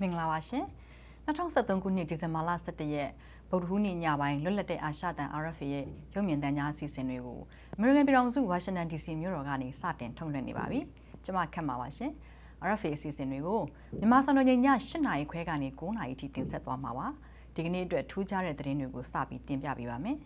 မင်္ဂလာပါရှင်2023ခုနှစ်ဒီဇင်ဘာလ17ရက်ဗုဒ္ဓဟူးနေ့ညပိုင်းလွတ်လပ်တဲ့အာရှတန် RFA ရဲ့ရုပ်မြင်သံကြားအစီအစဉ်တွေကို American ပြည်ထောင်စု Washington DC မြို့တော်ကနေစတင်ထုတ်လွှင့်နေပါပြီကျွန်မခက်ပါပါရှင် RFA အစီအစဉ်တွေကိုမြန်မာစံတော်ချိန်ည8နာရီခွဲကနေ9နာရီထိတင်ဆက်သွားမှာပါဒီကနေ့အတွက်ထူးခြားတဲ့သတင်းတွေကိုစပြီးတင်ပြပေးပါမယ်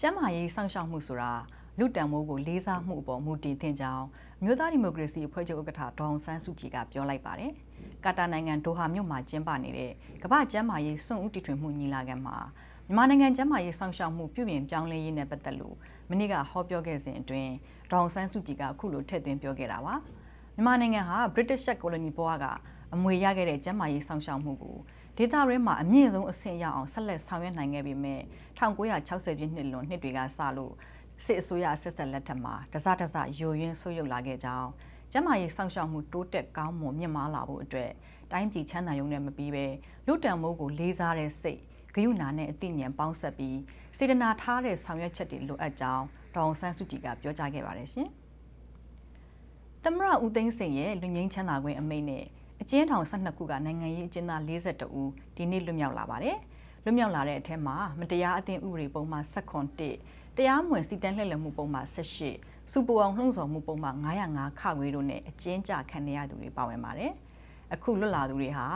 ကျမ်းမာရေးစောင့်ရှောက်မှုဆိုတာ လူတံမိုးကိုလေးစားမှုအပေါ်မူတည်သင့်ကြောင်းမြို့သားဒီမိုကရေစီအဖွဲ့ချုပ်ဥက္ကဋ္ဌဒေါအောင်ဆန်းစုကြည်ကပြောလိုက်ပါတယ်။ကာတာနိုင်ငံဒိုဟာမြို့မှာကျင်းပနေတဲ့ကမ္ဘာ့ကျန်းမာရေးစွန့်ဦးတည်ထွင်မှုညီလာခံမှာမြန်မာနိုင်ငံကျန်းမာရေးစောင့်ရှောက်မှုပြုပြင်ပြောင်းလဲရေးနဲ့ပတ်သက်လို့မနေ့ကဟောပြောခဲ့စဉ်အတွင်းဒေါအောင်ဆန်းစုကြည်ကအခုလိုထည့်သွင်းပြောခဲ့တာပါ။မြန်မာနိုင်ငံဟာ British Colony ဘဝကအမွေရခဲ့တဲ့ကျန်းမာရေးစောင့်ရှောက်မှုကိုဒေသရင်းမှာအမြင့်ဆုံးအဆင့်ရောက်အောင်ဆက်လက်ဆောင်ရွက်နိုင်ခဲ့ပေမဲ့1960ပြည့်နှစ်လွန်နှစ်တွေကစလို့ စစ်အစိုးရဆက်ဆက်လက်ထက်မှာတစတစယိုယွင်းဆိုးရုပ်လာခဲ့ကြောင်းကျမရေးစောင့်ရှောက်မှုတိုးတက်ကောင်းမွန်မြင့်မားလာဖို့အတွက်တိုင်းပြည်ချမ်းသာရုံနဲ့မပြီးပဲလူတံမိုးကိုလေးစားတဲ့စိတ်ဂယုဏနဲ့အသိဉာဏ်ပေါင်းဆက်ပြီးစေတနာထားတဲ့ဆောင်ရွက်ချက်တွေလိုအပ်ကြောင်းဒေါအောင်ဆန်းစုကြည်ကပြောကြားခဲ့ပါတယ်ရှင်။သမရဦးသိန်းစိန်ရဲ့လူငင်းချမ်းသာခွင့်အမိန့်နဲ့အကျဉ်းထောင်12ခုကနိုင်ငံရေးအကျဉ်းသား42ဦးဒီနေ့လွတ်မြောက်လာပါတယ်။လွတ်မြောက်လာတဲ့အထက်မှာမတရားအသင်းဥပဒေပုံမှန်7.1 တရားမဝင်စီတန်းလှည့်လည်မှုပုံမှန်18စူပူအောင်လှုံ့ဆော်မှုပုံမှန်905ခဝေးတို့နဲ့အကျဉ်းချခံရသူတွေပါဝင်ပါတယ်။အခုလွတ်လာသူတွေဟာ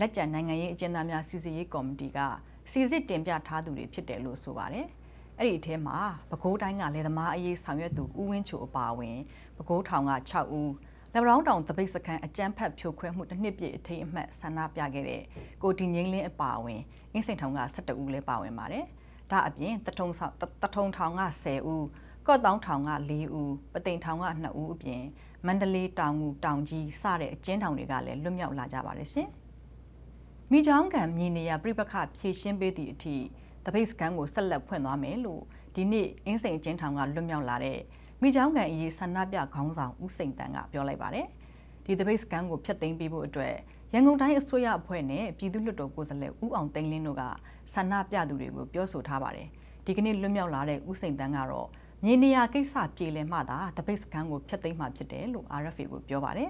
လက်ကျန်နိုင်ငံရေးအကျဉ်းသားများစီစစ်ရေးကော်မတီကစီစစ်တင်ပြထားသူတွေဖြစ်တယ်လို့ဆိုပါတယ်။အဲ့ဒီအထဲမှာပဲခူးတိုင်းကလယ်သမားအရေးဆောင်ရွက်သူဦးဝင်းချိုအပါအဝင်ပဲခူးထောင်က6ဦးလက်ဗရောင်းတောင်တပိတ်စခန်းအကြမ်းဖက်ဖြိုခွဲမှုတစ်နှစ်ပြည့်အထိမ်းအမှတ်ဆန္ဒပြခဲ့တဲ့ကိုတီငိမ့်လင်းအပါအဝင်အင်းစိန်ထောင်က17ဦးလည်းပါဝင်ပါတယ်။ ဒါအပြင်တထုံဆောင်တထုံထောင်က10ဦးကော့တောင်းထောင်က4ဦးပသိမ်ထောင်က2ဦးအပြင်မန္တလေးတောင်ငူတောင်ကြီးစတဲ့အကျဉ်းထောင်တွေကလည်းလွတ်မြောက်လာကြပါတယ်ရှင်မိချောင်းကံမြေနေရပြိပခဖြည့်ရှင်းပေးသည့်အထိတပိတ်စကန်ကိုဆက်လက်ဖွင့်သွားမယ်လို့ဒီနေ့အင်းစိန်အကျဉ်းထောင်ကလွတ်မြောက်လာတဲ့မိချောင်းကံအရေးဆန္ဒပြခေါင်းဆောင်ဦးစိန်တန်ကပြောလိုက်ပါတယ်ဒီတပိတ်စကန်ကိုဖျက်သိမ်းပေးဖို့အတွက် ရန်ကုန်တိုင်းအစိုးရအဖွဲ့နဲ့ပြည်သူ့လွှတ်တော်ကိုယ်စားလှယ်ဦးအောင်သိန်းလင်းတို့ကဆန္ဒပြသူတွေကိုပြောဆိုထားပါတယ်။ဒီကနေ့လွတ်မြောက်လာတဲ့ဦးစိန်တန်းကတော့မြေနေရာကိစ္စပြေလည်မှသာတပိတ်စခန်းကိုဖျက်သိမ်းမှဖြစ်တယ်လို့ RFA ကိုပြောပါတယ်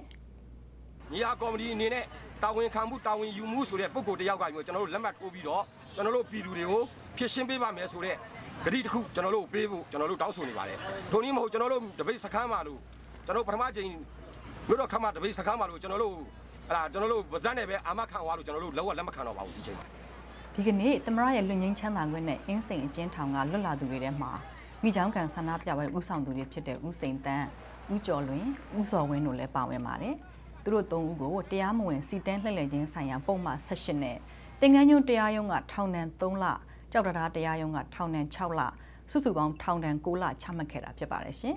။မြေယာကော်မတီအနေနဲ့တာဝန်ခံမှုတာဝန်ယူမှုဆိုတဲ့ပုံကိုတယောက်ကကျွန်တော်တို့လက်မှတ်ထိုးပြီးတော့ကျွန်တော်တို့ပြည်သူတွေကိုဖြစ်ရှင်းပေးပါမယ်ဆိုတဲ့ဂတိတစ်ခုကျွန်တော်တို့ပေးဖို့ကျွန်တော်တို့တောင်းဆိုနေပါတယ်။ဒိုနည်းမဟုတ်ကျွန်တော်တို့တပိတ်စခန်းမှာလို့ကျွန်တော်ပထမချိန်မြို့တော်ခမ်းမှာတပိတ်စခန်းမှာလို့ကျွန်တော်တို့ အဲ့ဒါကျွန်တော်တို့ဗဇက်နဲ့ပဲအာမခံသွားလို့ကျွန်တော်တို့လောကလက်မခံတော့ပါဘူးဒီချိန်မှာဒီကနေ့သမရရဲ့လွတ်ငင်းချမ်းသာခွင့်နဲ့အင်းစိန်အကျဉ်းထောင်ကလွတ်လာသူတွေထဲမှာမိချောင်းကန်ဆန္ဒပြပွဲဥဆောင်သူတွေဖြစ်တဲ့ဦးစိန်တန်းဦးကျော်လွင်ဦးစော်ဝင်းတို့လည်းပါဝင်ပါတယ်သူတို့သုံးဦးကိုတရားမဝင်စီတန်းလှည့်လည်ခြင်းဆိုင်ရာပုံမှန်18နဲ့တင်ငန်းညွန့်တရားရုံးကထောင်ဒဏ်3လကြောက်တရားတရားရုံးကထောင်ဒဏ်6လစုစုပေါင်းထောင်ဒဏ်9လချမှတ်ခဲ့တာဖြစ်ပါတယ်ရှင်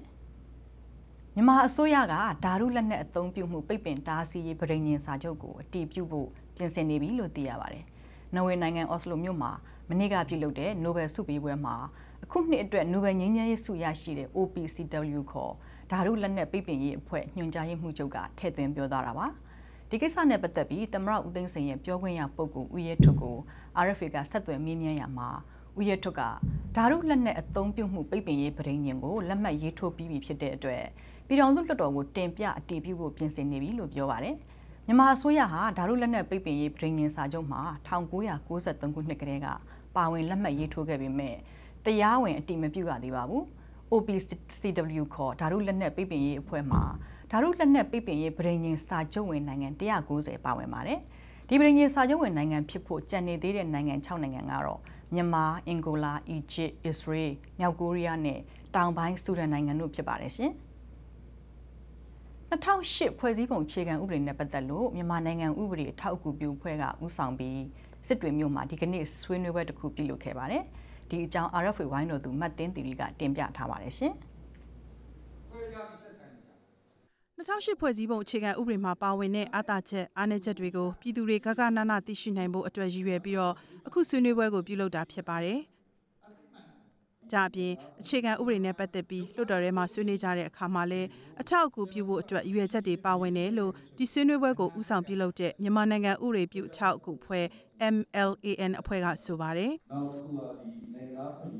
မြန်မာအစိုးရကဓာတုလက်နက်အသုံးပြုမှုပိတ်ပင်တားဆီးရေးပြည်ညင်စာချုပ်ကိုအတည်ပြုဖို့ပြင်ဆင်နေပြီလို့သိရပါတယ်။နော်ဝေနိုင်ငံအော်စလိုမြို့မှာမနေ့ကပြုလုပ်တဲ့ Nobel ဆုပေးပွဲမှာအခုနှစ်အတွက် Nobel ငြိမ်းချမ်းရေးဆုရရှိတဲ့ OPCW ခေါ်ဓာတုလက်နက်ပိတ်ပင်ရေးအဖွဲ့ညွှန်ကြားရေးမှူးချုပ်ကထည့်သွင်းပြောသွားတာပါ။ဒီကိစ္စနဲ့ပတ်သက်ပြီးသမရဦးသိန်းစိန်ရဲ့ပြောခွင့်ရပုဂ္ဂိုလ်ဦးရဲထွတ်ကို RFA ကဆက်သွယ်မေးမြန်းရမှာဦးရဲထွတ်ကဓာတုလက်နက်အသုံးပြုမှုပိတ်ပင်ရေးပြည်ညင်ကိုလက်မှတ်ရေးထိုးပြီးပြီဖြစ်တဲ့အတွက် ပြည်ထောင်စုလွှတ်တော်ကိုတင်ပြအတည်ပြုဖို့ပြင်ဆင်နေပြီလို့ပြောပါတယ်။မြန်မာအစိုးရဟာဓာတုလက်နက်ပိတ်ပင်ရေးပြည်ညင်စာချုပ်မှာ1993ခုနှစ်ကတည်းကပါဝင်လက်မှတ်ရေးထိုးခဲ့ပေမဲ့တရားဝင်အတည်မပြုရသေးပါဘူး။ OPCW ခေါ်ဓာတုလက်နက်ပိတ်ပင်ရေးအဖွဲ့မှာဓာတုလက်နက်ပိတ်ပင်ရေးပြည်ညင်စာချုပ်ဝင်နိုင်ငံ190ပါဝင်ပါတယ်။ဒီပြည်ညင်စာချုပ်ဝင်နိုင်ငံဖြစ်ဖို့ကြံနေသေးတဲ့နိုင်ငံ6နိုင်ငံကတော့မြန်မာ၊အင်ဂိုလာ၊အီဂျစ်၊အစ္စရေး၊မြောက်ကိုရီးယားနဲ့တောင်ပိုင်းဆူဒန်နိုင်ငံတို့ဖြစ်ပါတယ်ရှင်။ 2008ဖွဲ့စည်းပုံအခြေခံဥပဒေနဲ့ပတ်သက်လို့မြန်မာနိုင်ငံဥပဒေအထောက်အကူပြုဖွဲ့ကဥဆောင်ပြီးစစ်တွေမြို့မှာဒီကနေ့ဆွေးနွေးပွဲတစ်ခုပြုလုပ်ခဲ့ပါတယ်။ဒီအကြောင်း RFA ဝိုင်းတော်သူမတ်တင်းတီရီကတင်ပြထားပါတယ်ရှင်။2008ဖွဲ့စည်းပုံအခြေခံဥပဒေမှာပါဝင်တဲ့အာသာချက်အားနည်းချက်တွေကိုပြည်သူတွေကကနနသိရှိနိုင်ဖို့အတွက်ရည်ရွယ်ပြီးတော့အခုဆွေးနွေးပွဲကိုပြုလုပ်တာဖြစ်ပါတယ်။ ကြအပြင်အခြေခံဥပဒေနဲ့ပတ်သက်ပြီးလွှတ်တော်ထဲမှာဆွေးနွေးကြတဲ့အခါမှာလည်းအထောက်အကူပြုဖို့အတွက်ရည်ရွယ်ချက်တွေပါဝင်တယ်လို့ဒီဆွေးနွေးပွဲကိုဦးဆောင်ပြုလုပ်တဲ့မြန်မာနိုင်ငံဥပဒေပြုအထောက်အကူဖွဲ့ MLAN အဖွဲ့ကဆိုပါတယ်။နောက်တစ်ခုကဒီနိုင်ငံသားပြည်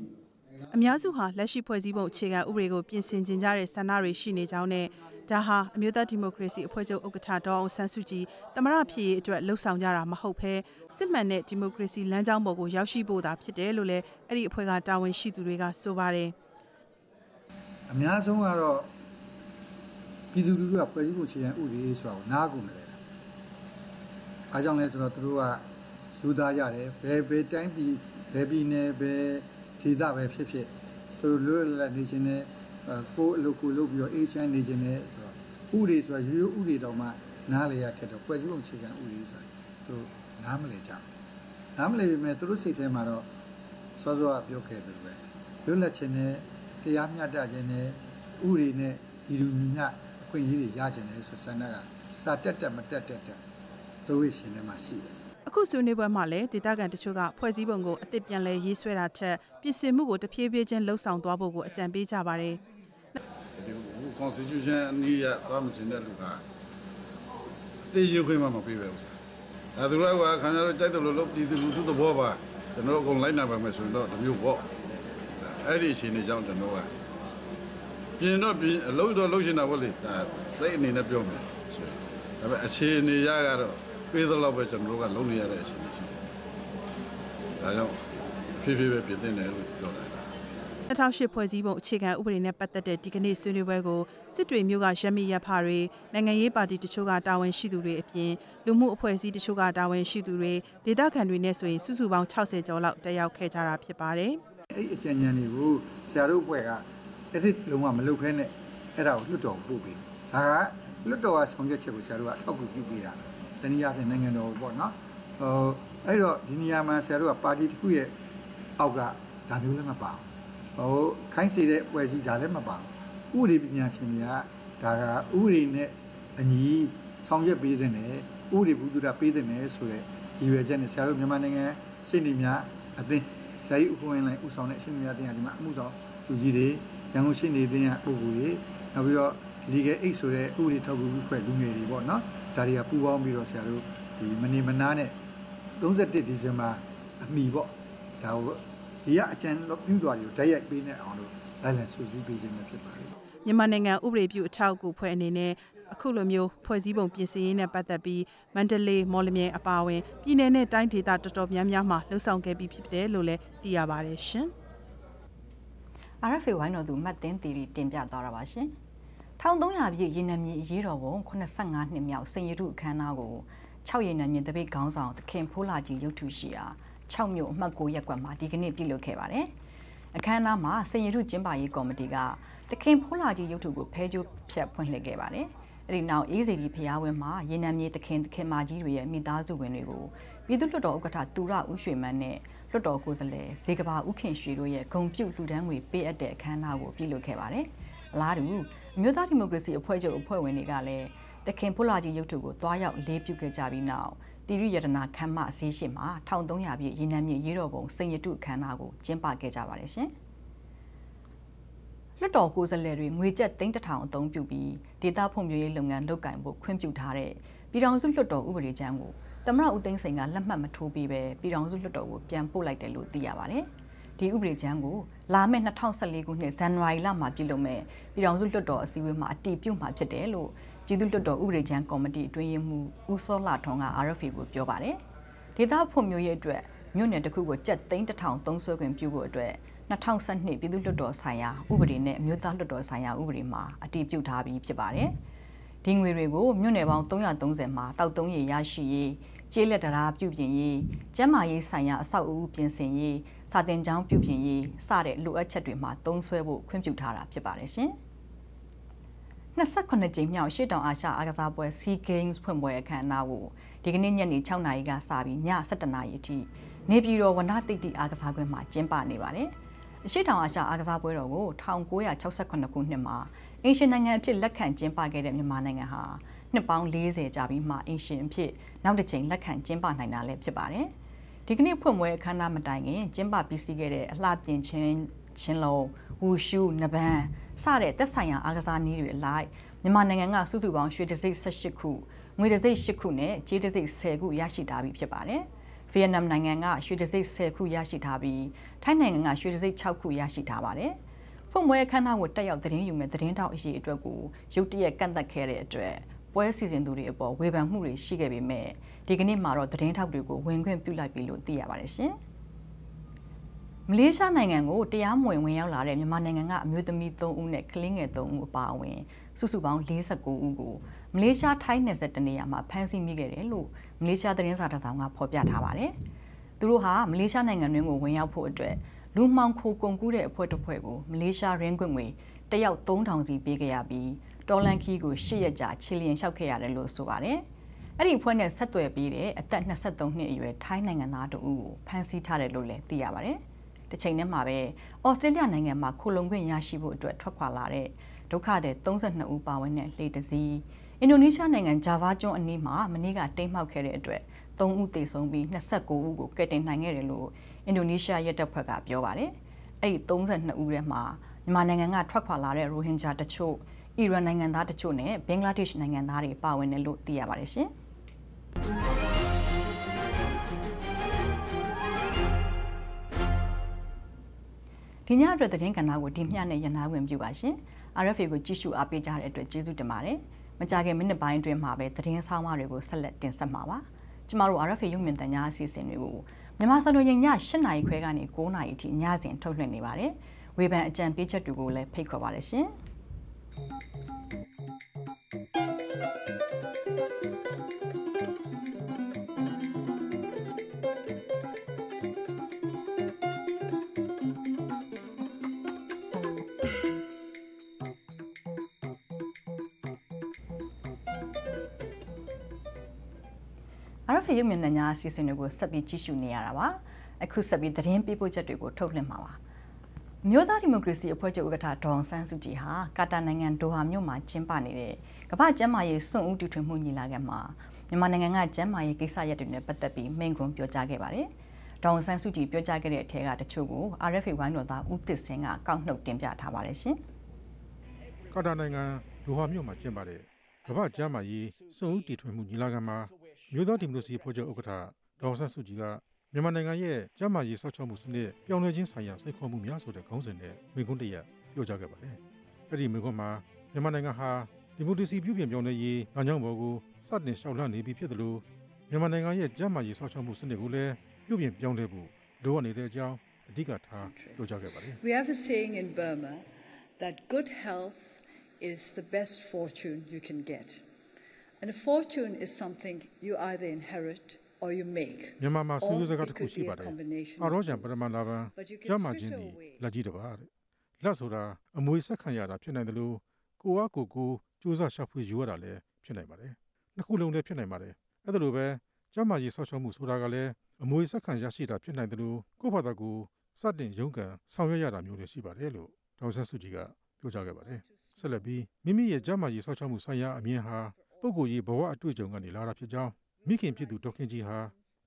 နိုင်ငံအများစုဟာလက်ရှိဖွဲ့စည်းပုံအခြေခံဥပဒေကိုပြင်ဆင်ကျင်ကြတဲ့ဆန္ဒတွေရှိနေကြောင်းနဲ့ ဒါဟာအမျိုးသားဒီမိုကရေစီအဖွဲ့ချုပ်ဥက္ကဋ္ဌဒေါအောင်ဆန်းစုကြည်တမရဖြစ်ရေးအတွက်လှုံ့ဆော်ကြတာမဟုတ်ဘဲစစ်မှန်တဲ့ဒီမိုကရေစီလမ်းကြောင်းပေါ်ကိုရောက်ရှိဖို့သာဖြစ်တယ်လို့လည်းအဲ့ဒီအဖွဲ့ကတာဝန်ရှိသူတွေကဆိုပါတယ်အများဆုံးကတော့ပြည်သူလူထုကဖွဲ့စည်းပုံအခြေခံဥပဒေဆိုတာကိုနားကုန်တယ်။အားကြောင့်လဲဆိုတော့သူတို့ကယူသားရတယ်ဘယ်ဘယ်တိုင်းပြည်ဘယ်ပြည်နယ်ဘယ်ဒေသပဲဖြစ်ဖြစ်သူတို့လွတ်လပ်နေခြင်းနဲ့ ကိုယ်အလုပ်ကိုလုပ်ပြီးတော့အေးချမ်းနေခြင်းနဲ့ဆိုတော့ဥပဒေဆိုတာရိုးရိုးဥပဒေတောင်မှနားလေရခက်တော့ဖွဲ့စည်းပုံအခြေခံဥပဒေဆိုတာသူတို့နားမလည်ကြဘူးနားမလည်ပေမဲ့သူတို့စိတ်ထဲမှာတော့စောစောကပြောခဲ့တယ်ပဲလွတ်လပ်ခြင်းနဲ့တရားမျှတခြင်းနဲ့ဥပဒေနဲ့ဒီလူညီမျှအခွင့်အရေးတွေရခြင်းနဲ့ဆိုစန္ဒကစာတက်တက်မတက်တက်တက်သူတို့ရှင်ထဲမှာရှိတယ်အခုဆွေးနွေးပွဲမှာလည်းဒေသခံတချို့ကဖွဲ့စည်းပုံကိုအသစ်ပြန်လည်ရေးဆွဲတာထက်ပြင်ဆင်မှုကိုတဖြည်းဖြည်းချင်းလှုပ်ဆောင်သွားဖို့ကိုအကြံပေးကြပါတယ်ဒီ constitution အနည်းရသွားမတင်တဲ့လူကသိရခွင့်မှမပေးပဲဥစားအဲသူတို့ကခင်ဗျားတို့ကြိုက်တယ်လို့လို့ပြည်သူလူထုသဘောပါကျွန်တော်အကုန်လိုက်နိုင်ပါမယ်ဆိုရင်တော့တမျိုးပေါ့အဲ့ဒီအချိန်လေးကြောင့်ကျွန်တော်ကပြင်တော့ပြင်အလုံးတော့လုံးရှင်တာပေါ့လေဒါစိတ်အနေနဲ့ပြောမယ်ဆိုရင်ဒါပေမဲ့အခြေအနေရကတော့ပေးသလောက်ပဲကျွန်တော်တို့ကလုံးနေရတဲ့အခြေအနေရှိတယ်ဒါကြောင့်ဖြည်းဖြည်းပဲပြင်သင့်တယ်လို့ပြောတာ 2008ဖွဲ့စည်းပုံအခြေခံဥပဒေနဲ့ပတ်သက်တဲ့ဒီကနေ့ဆွေးနွေးပွဲကိုစစ်တွေမျိုးကရမီရဖတွေနိုင်ငံရေးပါတီတချို့ကတာဝန်ရှိသူတွေအပြင်လူမှုအဖွဲ့အစည်းတချို့ကတာဝန်ရှိသူတွေဒေသခံတွေနဲ့ဆိုရင်စုစုပေါင်း60ကျော်လောက်တက်ရောက်ခဲ့ကြတာဖြစ်ပါတယ်။အဲ့အကြံဉာဏ်တွေကိုဆရာတို့အဖွဲ့ကအဲ့ဒီလုံးဝမလုပ်ခဲနဲ့အဲ့ဒါကိုလွတ်တော်ပို့ပြီးဒါကလွတ်တော်ကဆောင်ရွက်ချက်ကိုဆရာတို့ကအထောက်အကူပြုပေးတာ။တနည်းအားဖြင့်နိုင်ငံတော်ပေါ့နော်။ဟိုအဲ့တော့ဒီနေရာမှာဆရာတို့ကပါတီတစ်ခုရဲ့အောက်ကဒါမျိုးလည်းမပါဘူး ဟိုခိုင်းစေတဲ့ပွဲစည်းဒါလည်းမပါဘူးဥပဒေပညာရှင်တွေကဒါကဥပဒေနဲ့အညီဆောင်ရွက်ပေးတဲ့နဲ့ဥပဒေဘူးတုဒပေးတဲ့နဲ့ဆိုတဲ့ရည်ရွယ်ချက်နဲ့ဆရာတို့မြန်မာနိုင်ငံရှင်းနေများအသင်းဆရာကြီးဦးခွင့်လိုင်းဦးဆောင်တဲ့ရှင်းနေများအသင်းကဒီမှာအမှုဆောင်လူကြီးတွေရန်ကုန်ရှင်းနေတဲ့အသင်းကပုဂ္ဂိုလ်တွေနောက်ပြီးတော့ legal aid ဆိုတဲ့ဥပဒေထောက်ကူဖွဲ့လူငယ်တွေပေါ့နော်ဒါတွေကပူးပေါင်းပြီးတော့ဆရာတို့ဒီမနေမနာနဲ့31ဒီဇင်ဘာအမိပေါ့ဒါကို ဒီကအကြံပြုတော်တွေကိုဓာတ်ရိုက်ပေးနေအောင်လို့လိုက်လံစူးစီးပေးခြင်းပဲဖြစ်ပါတယ်မြန်မာနိုင်ငံဥပဒေပြုအထောက်အကူဖွဲ့အနေနဲ့အခုလိုမျိုးဖွဲ့စည်းပုံပြင်ဆင်ရေးနဲ့ပတ်သက်ပြီးမန္တလေးမော်လမြိုင်အပါအဝင်ပြည်내နဲ့တိုင်းဒေသတော်တော်များများမှာလှုပ်ဆောင်ခဲ့ပြီးဖြစ်တယ်လို့လည်းသိရပါတယ်ရှင်။ RFA ဝိုင်းတော်သူမှတ်တင်းတီတီတင်ပြသွားတာပါရှင်။1300ပြည့်ရေနံမြေအရေးတော်ပုံ85နှစ်မြောက်စင်ရတုအခမ်းအနားကို6ရေနံမြေတပိတ်ခေါင်းဆောင်သခင်ဖိုးလာကြီးရုပ်ထုရှိရာ 6မြို့အမှတ်9ရပ်ကွက်မှာဒီကနေ့ပြုလုပ်ခဲ့ပါတယ်။အခမ်းအနားမှာစင်ရထုကျင်းပရေးကော်မတီကတခင်ဖိုးလာကြီးရုပ်ထုကိုဖဲကြိုးဖြတ်ဖွင့်လှစ်ခဲ့ပါတယ်။အဲဒီနောက်အေးစီဒီဖျားဝင်းမှာရေနံမြေတခင်တခင်မာကြီးတွေရဲ့မိသားစုဝင်တွေကိုပြည်သူ့လွှတ်တော်ဥက္ကဋ္ဌသူရဦးရွှေမန်းနဲ့လွှတ်တော်ကိုယ်စားလှယ်ဇေကဘာဦးခင်ရွှေတို့ရဲ့ဂုံပြုတ်လူဒန်းငွေပေးအပ်တဲ့အခမ်းအနားကိုပြုလုပ်ခဲ့ပါတယ်။အလားတူအမျိုးသားဒီမိုကရေစီအဖွဲ့ချုပ်အဖွဲ့ဝင်တွေကလည်းတခင်ဖိုးလာကြီးရုပ်ထုကိုတွားရောက်လေးပြုခဲ့ကြပြီးနောက် တီရိယတနာခမ်းမအစည်းရှိမှာ1300ပြည့်ရေနံမြေရေးတော်ပုံစိန်ရတုအခမ်းအနားကိုကျင်းပခဲ့ကြပါတယ်ရှင်။လွှတ်တော်ကိုယ်စားလှယ်တွေငွေကျပ်သိန်းတစ်ထောင်အသုံးပြုပြီးဒေတာဖွံ့ဖြိုးရေးလုပ်ငန်းလုပ်ကင်ဖို့ခွင့်ပြုထားတဲ့ပြည်ထောင်စုလွှတ်တော်ဥပဒေကြမ်းကိုသမရဦးသိန်းစိန်ကလက်မှတ်မထိုးပြီးပဲပြည်ထောင်စုလွှတ်တော်ကိုပြန်ပို့လိုက်တယ်လို့သိရပါတယ်။ဒီဥပဒေကြမ်းကိုလာမယ့်2014ခုနှစ်ဇန်နဝါရီလမှာပြုလုပ်မဲ့ပြည်ထောင်စုလွှတ်တော်အစည်းအဝေးမှာအတည်ပြုမှာဖြစ်တယ်လို့ ပြည်သူ့လွှတ်တော်ဥပဒေချမ်းကော်မတီအတွင်းရေးမှူးဦးစောလှထွန်းက RFA ကိုပြောပါတယ်။ဒေသဖွံ့ဖြိုးရေးအတွက်မြို့နယ်တစ်ခုကိုကြက်သိန်းတစ်ထောင်သုံးဆွဲခွင့်ပြုဖို့အတွက်2012ပြည်သူ့လွှတ်တော်ဆိုင်ရာဥပဒေနဲ့အမျိုးသားလွှတ်တော်ဆိုင်ရာဥပဒေမှာအတည်ပြုထားပြီးဖြစ်ပါတယ်။ဒီငွေတွေကိုမြို့နယ်ပေါင်း330မှာတောက်သုံးရရရှိရေးကျေးလက်တရားပြုပြင်ရေးကျန်းမာရေးဆိုင်ရာအဆောက်အဦပြင်ဆင်ရေးစာတင်ကျောင်းပြုပြင်ရေးစတဲ့လိုအပ်ချက်တွေမှာသုံးစွဲဖို့ခွင့်ပြုထားတာဖြစ်ပါတယ်ရှင်။ 28ကြိမ်မြောက်ရှေ့တောင်အာရှအားကစားပွဲ SEA Games ဖွင့်ပွဲအခမ်းအနားကိုဒီကနေ့ညနေ6နာရီကစပြီးည7နာရီအထိနေပြည်တော်ဝနတိတိအားကစားကွင်းမှာကျင်းပနေပါတယ်။အရှေ့တောင်အာရှအားကစားပွဲတော်ကို1968ခုနှစ်မှာအင်ရှင်နိုင်ငံအဖြစ်လက်ခံကျင်းပခဲ့တဲ့မြန်မာနိုင်ငံဟာနှစ်ပေါင်း40ကြာပြီးမှအင်ရှင်အဖြစ်နောက်တစ်ချိန်လက်ခံကျင်းပနိုင်တာလည်းဖြစ်ပါတယ်။ဒီကနေ့ဖွင့်ပွဲအခမ်းအနားမတိုင်ခင်ကျင်းပပြီးစီးခဲ့တဲ့အလှပြင်ချင်း ချင်းလုံးဝူရှုနဘန်စတဲ့သက်ဆိုင်ရာအားကစားနည်းတွေအလိုက်မြန်မာနိုင်ငံကစုစုပေါင်းရွှေတစိမ့်18ခုငွေတစိမ့်10ခုနဲ့ကြေးတစိမ့်10ခုရရှိထားပြီးဖြစ်ပါတယ်။ဗီယက်နမ်နိုင်ငံကရွှေတံဆိပ်10ခုရရှိထားပြီးထိုင်းနိုင်ငံကရွှေတံဆိပ်6ခုရရှိထားပါတယ်။ဖွင့်ပွဲအခမ်းအနားကိုတက်ရောက်သတင်းယူမဲ့သတင်းတောက်အရေးအတွက်ကိုရုတ်တရက်ကန့်သက်ခဲ့တဲ့အတွက်ပွဲစီစဉ်သူတွေအပေါ်ဝေဖန်မှုတွေရှိခဲ့ပေမဲ့ဒီကနေ့မှာတော့သတင်းထောက်တွေကိုဝင်ခွင့်ပြုလိုက်ပြီလို့သိရပါတယ်ရှင်။ မလေးရှားနိုင်ငံကိုတရားမဝင်ဝင်ရောက်လာတဲ့မြန်မာနိုင်ငံကအမျိုးသမီး3ဦးနဲ့ကလေးငယ်3ဦးအပါအဝင်စုစုပေါင်း49ဦးကိုမလေးရှားထိုင်းနယ်စပ်တနေရာမှာဖမ်းဆီးမိခဲ့တယ်လို့မလေးရှားသတင်းစာတစ်စောင်ကဖော်ပြထားပါတယ်။သူတို့ဟာမလေးရှားနိုင်ငံတွင်းကိုဝင်ရောက်ဖို့အတွက်လူမှောင်ခိုကုန်ကူးတဲ့အဖွဲ့တစ်ဖွဲ့ကိုမလေးရှားရင်းခွင့်ငွေတယောက်3000စီပေးခဲ့ရပြီးတော်လန်ခီကို၈ရက်ကြာချီလျင်လျှောက်ခဲ့ရတယ်လို့ဆိုပါတယ်။အဲ့ဒီအဖွဲ့နဲ့ဆက်သွယ်ပြီးတဲ့အသက်23နှစ်အရွယ်ထိုင်းနိုင်ငံသားတို့ကိုဖမ်းဆီးထားတယ်လို့လည်းသိရပါတယ်။ တစ်ချိန်တည်းမှာပဲဩစတြေးလျနိုင်ငံမှာခိုလုံခွင့်ရရှိဖို့အတွက်ထွက်ခွာလာတဲ့ဒုက္ခသည်32ဦးပါဝင်တဲ့လှေတစ်စီးအင်ဒိုနီးရှားနိုင်ငံဂျာဗာကျွန်းအနီးမှာမနေ့ကတိမ်းမှောက်ခဲ့တဲ့အတွက်3ဦးသေဆုံးပြီး29ဦးကိုကယ်တင်နိုင်ခဲ့တယ်လို့အင်ဒိုနီးရှားရဲတပ်ဖွဲ့ကပြောပါတယ်။အဲ့ဒီ32ဦးထဲမှာမြန်မာနိုင်ငံကထွက်ခွာလာတဲ့ရိုဟင်ဂျာတချို့အီရန်နိုင်ငံသားတချို့နဲ့ဘင်္ဂလားဒေ့ရှ်နိုင်ငံသားတွေပါဝင်တယ်လို့သိရပါတယ်ရှင်။ ဒီညအတွက်သတင်းကဏ္ဍကိုဒီမျှနဲ့ရနာဝင်ပြုပါရှင်။ RFA ကိုကြည့်ရှုအားပေးကြတဲ့အတွက်ကျေးဇူးတင်ပါတယ်။မကြခင်မိနစ်ပိုင်းအတွင်းမှာပဲသတင်းဆောင်မတွေကိုဆက်လက်တင်ဆက်မှာပါ။ကျမတို့ RFA ရုပ်မြင်သံကြားအစီအစဉ်တွေကိုမြန်မာစံတော်ချိန်ည8နာရီခွဲကနေ9နာရီအထိညစဉ်ထုတ်လွှင့်နေပါတယ်။ဝေဖန်အကြံပေးချက်တွေကိုလည်းဖိတ်ခေါ်ပါရရှင်။ RFA ရုပ်မြင်သံကြားအစီအစဉ်တွေကိုဆက်ပြီးကြည့်ရှုနေရတာပါအခုဆက်ပြီးသတင်းပေးပို့ချက်တွေကိုထုတ်လွှင့်မှာပါမြို့သားဒီမိုကရေစီအဖွဲ့ချုပ်ဥက္ကဋ္ဌဒေါအောင်ဆန်းစုကြည်ဟာကာတာနိုင်ငံဒိုဟာမြို့မှာကျင်းပနေတဲ့ကမ္ဘာ့ကျန်းမာရေးစွန့်ဦးတီထွင်မှုညီလာခံမှာမြန်မာနိုင်ငံကကျန်းမာရေးကိစ္စရပ်တွေနဲ့ပတ်သက်ပြီးမိန့်ခွန်းပြောကြားခဲ့ပါတယ်ဒေါအောင်ဆန်းစုကြည်ပြောကြားခဲ့တဲ့အထက်ကတချို့ကို RFA ဝိုင်းတော်သားဦးသစ်စင်ကကောက်နှုတ်တင်ပြထားပါတယ်ရှင်ကာတာနိုင်ငံဒိုဟာမြို့မှာကျင်းပတဲ့ကမ္ဘာ့ကျန်းမာရေးစွန့်ဦးတီထွင်မှုညီလာခံမှာ မြို့သားဒီမိုကရေစီဖွဲ့ချုပ်ဥက္ကဋ္ဌဒေါက်ဆန်းစုကြည်ကမြန်မာနိုင်ငံရဲ့ကျန်းမာရေးစောင့်ရှောက်မှုစနစ်ပြောင်းလဲခြင်းဆိုင်ရာစိတ်ခေါ်မှုများဆိုတဲ့ခေါင်းစဉ်နဲ့မိန့်ခွန်းတရပြောကြားခဲ့ပါတယ်။အဲ့ဒီမိန့်ခွန်းမှာမြန်မာနိုင်ငံဟာဒီမိုကရေစီပြုပြင်ပြောင်းလဲရေးလမ်းကြောင်းပေါ်ကိုစတင်လျှောက်လှမ်းနေပြီဖြစ်တယ်လို့မြန်မာနိုင်ငံရဲ့ကျန်းမာရေးစောင့်ရှောက်မှုစနစ်ကိုလည်းပြုပြင်ပြောင်းလဲဖို့လိုအပ်နေတဲ့အကြောင်းအဓိကထားပြောကြားခဲ့ပါတယ်။ We have a saying in Burma that good health is the best fortune you can get. And a fortune is something you either inherit or you make. မြန်မာမှာဆွေးနွေးစကားတစ်ခုရှိပါတယ်။အာရောဂျန်ပရမလာဘန်ကျမ်းမာခြင်းဒီလက်ကြီးတပါတဲ့။လက်ဆိုတာအမွေဆက်ခံရတာဖြစ်နိုင်တယ်လို့ကိုအားကိုကိုစူးစမ်းရှာဖွေယူရတာလည်းဖြစ်နိုင်ပါတယ်။နှစ်ခုလုံးလည်းဖြစ်နိုင်ပါတယ်။အဲ့ဒါလိုပဲကျမ်းမာရေးဆောက်ရှောက်မှုဆိုတာကလည်းအမွေဆက်ခံရရှိတာဖြစ်နိုင်တယ်လို့ကိုယ့်ဘာသာကိုစတင်ရုန်းကန်ဆောင်ရွက်ရတာမျိုးလည်းရှိပါတယ်လို့ဒေါက်ဆန်းစုကြည်ကပြောကြားခဲ့ပါတယ်။ဆက်လက်ပြီးမိမိရဲ့ကျမ်းမာရေးဆောက်ရှောက်မှုဆိုင်ရာအမြင်ဟာ ပုဂ္ဂိုလ်ရေးဘဝအတွေ့အကြုံကနေလာတာဖြစ်ကြောင်းမိခင်ဖြစ်သူဒေါခင်ကြီးဟာ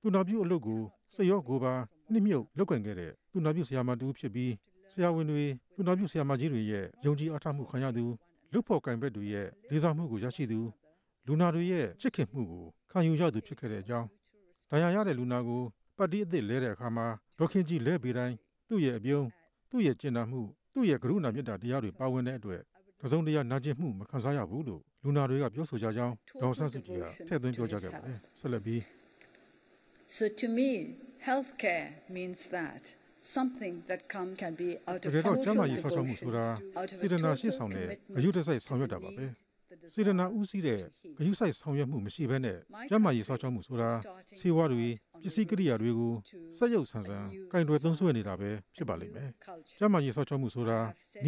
သူနာပြုအလုပ်ကိုစိတ်ရောကိုယ်ပါနှိမ့်မြုပ်လုပ်ကင်ခဲ့တဲ့သူနာပြုဆရာမတူဖြစ်ပြီးဆရာဝန်တွေသူနာပြုဆရာမကြီးတွေရဲ့ယုံကြည်အားထားမှုခံရသူလူဖို့ကင်ဘက်တွေရဲ့လေးစားမှုကိုရရှိသူလူနာတွေရဲ့ချစ်ခင်မှုကိုခံယူရသူဖြစ်ခဲ့တဲ့အကြောင်းဒဏ်ရာရတဲ့လူနာကိုပတ်တီးအစ်စ်လဲတဲ့အခါမှာဒေါခင်ကြီးလဲပေးတိုင်းသူ့ရဲ့အပြုံးသူ့ရဲ့ကျင့်တတ်မှုသူ့ရဲ့ကရုဏာမေတ္တာတရားတွေပါဝင်တဲ့အတွက်တစုံတရာနာကျင်မှုမခံစားရဘူးလို့ လူနာတွေကပြောဆိုကြကြောင်းဒေါက်ဆန်းစုကြည်ကထည့်သွင်းပြောကြားခဲ့ပါတယ်ဆက်လက်ပြီး So to me healthcare means that something that comes can be out of တကယ်တော့ကျန်းမာရေးဆောက်ရှောက်မှုဆိုတာစေတနာရှေ့ဆောင်တဲ့ဂရုတစိုက်ဆောင်ရွက်တာပါပဲစေတနာဥစည်းတဲ့ဂရုစိုက်ဆောင်ရွက်မှုမရှိဘဲနဲ့ကျန်းမာရေးဆောက်ရှောက်မှုဆိုတာဆေးဝါးတွေပစ္စည်းကိရိယာတွေကိုစက်ရုပ်ဆန်ဆန်ကင်တွယ်သုံးစွဲနေတာပဲဖြစ်ပါလိမ့်မယ်ကျန်းမာရေးဆောက်ရှောက်မှုဆိုတာ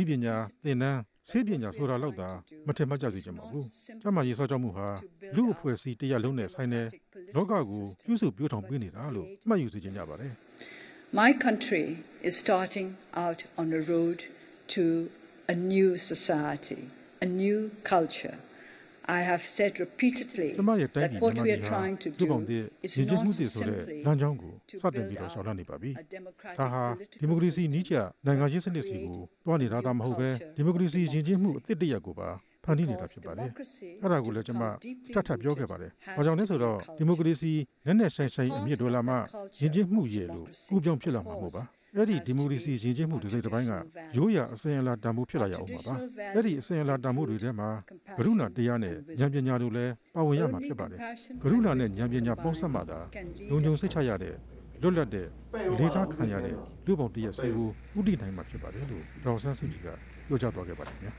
ဤပညာသင်တန်း ဆေးပညာဆိုတာလောက်သာမထင်မှတ်ကြစေချင်ပါဘူးကျန်းမာရေးဆောက်ရှောက်မှုဟာလူအဖွဲ့အစည်းတရလုံးနဲ့ဆိုင်တဲ့လောကကိုပြုစုပြောင်းထောင်ပေးနေတာလို့မှတ်ယူစေချင်ကြပါတယ် My country is starting out on a road to a new society, a new culture. I have said repeatedly ကျမရဲ့တိုင်း that ပြည် what မြန်မာ we ပြည် are ဟာ trying to ဒီပုံ do တဲ့ is ရင်းချင်းမှု not စီဆိုတဲ့ simply လမ်းကြောင်းကို to စတင်ပြီးတော့ build ရှောင်လန်းနေပါပြီ a democratic ဒါဟာဒီ political မိုကရေစီ system နီးကျနိုင်ငံရေးစနစ်စီကိုတွားနေတာသာမဟုတ်ပဲဒီမိုကရေစီယဉ်ကျေးမှုအသစ်တရက်ကိုပါဖန်တီးနေတာဖြစ်ပါတယ်။အဲ့ဒါကိုလည်းကျွန်မထပ်ထပ်ပြောခဲ့ပါတယ်။ဘာကြောင့်လဲဆိုတော့ဒီမိုကရေစီလက်နဲ့ဆိုင်ဆိုင်အမြင့်ဒေါ်လာမှယဉ်ကျေးမှုရဲ့လို့ကူးပြောင်းဖြစ်လာမှာမဟုတ်ပါ။ အဲ့ဒီဒီမိုကရေစီရင်းချင်းမှုတစ်စိတ်တစ်ပိုင်းကရိုးရာအစဉ်အလာတန်ဖိုးဖြစ်လာရအောင်ပါပါအဲ့ဒီအစဉ်အလာတန်ဖိုးတွေထဲမှာကရုဏာတရားနဲ့ဉာဏ်ပညာတို့လည်းပါဝင်ရမှာဖြစ်ပါတယ်ကရုဏာနဲ့ဉာဏ်ပညာပေါင်းစပ်မှသာလုံခြုံစိတ်ချရတဲ့လွတ်လပ်တဲ့လေးစားခံရတဲ့လူပုံတရက်စီကိုဥတည်နိုင်မှာဖြစ်ပါတယ်လို့ဒေါက်ဆန်းစုကြည်ကပြောကြားသွားခဲ့ပါတယ်ခင်ဗျာ